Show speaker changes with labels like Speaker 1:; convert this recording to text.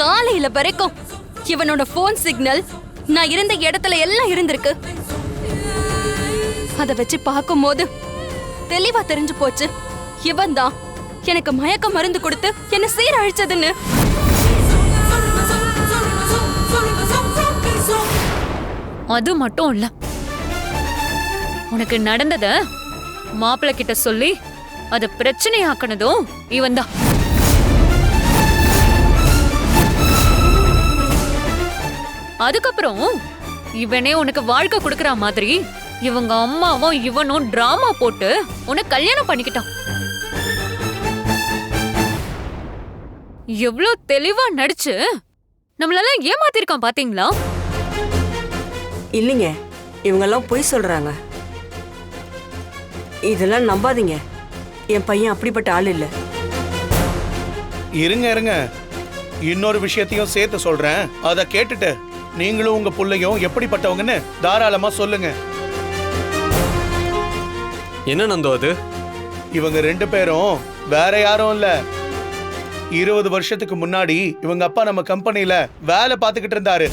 Speaker 1: காலையில வரைக்கும் இவனோட போன் சிக்னல் நான் இருந்த இடத்துல எல்லாம் இருந்திருக்கு. அத வச்சு பார்க்கும் போது தெளிவா தெரிஞ்சு போச்சு. இவன் தான் எனக்கு மயக்க மருந்து கொடுத்து என்ன சீரழிச்சதுன்னு.
Speaker 2: அது மட்டும் இல்ல. உனக்கு நடந்தத மாப்பிள்ளை கிட்ட சொல்லி அத பிரச்சனையாக்குனதும் இவன்தான் அதுக்கப்புறம் இவனே உனக்கு வாழ்க்கை கொடுக்கற மாதிரி இவங்க அம்மாவும் இவனும் டிராமா போட்டு உனக்கு கல்யாணம் பண்ணிக்கிட்டான். எவ்ளோ தெளிவா நடிச்சு நம்மளெல்லாம் ஏமாத்திருக்கான் பாத்தீங்களா?
Speaker 3: இல்லைங்க இவங்கெல்லாம் பொய் சொல்றாங்க. இதெல்லாம் நம்பாதீங்க. என் பையன் அப்படிப்பட்ட ஆள் இல்லை.
Speaker 4: இருங்க இருங்க. இன்னொரு விஷயத்தையும் சேர்த்து சொல்றேன். அதை கேட்டுட்டு நீங்களும் உங்க புள்ளையும் எப்படிப்பட்டவங்கன்னு தாராளமா சொல்லுங்க.
Speaker 5: என்ன நந்தோ அது?
Speaker 4: இவங்க ரெண்டு பேரும் வேற யாரும் இல்ல. இருபது வருஷத்துக்கு முன்னாடி இவங்க அப்பா நம்ம கம்பெனில வேலை பார்த்துக்கிட்டு இருந்தாரு.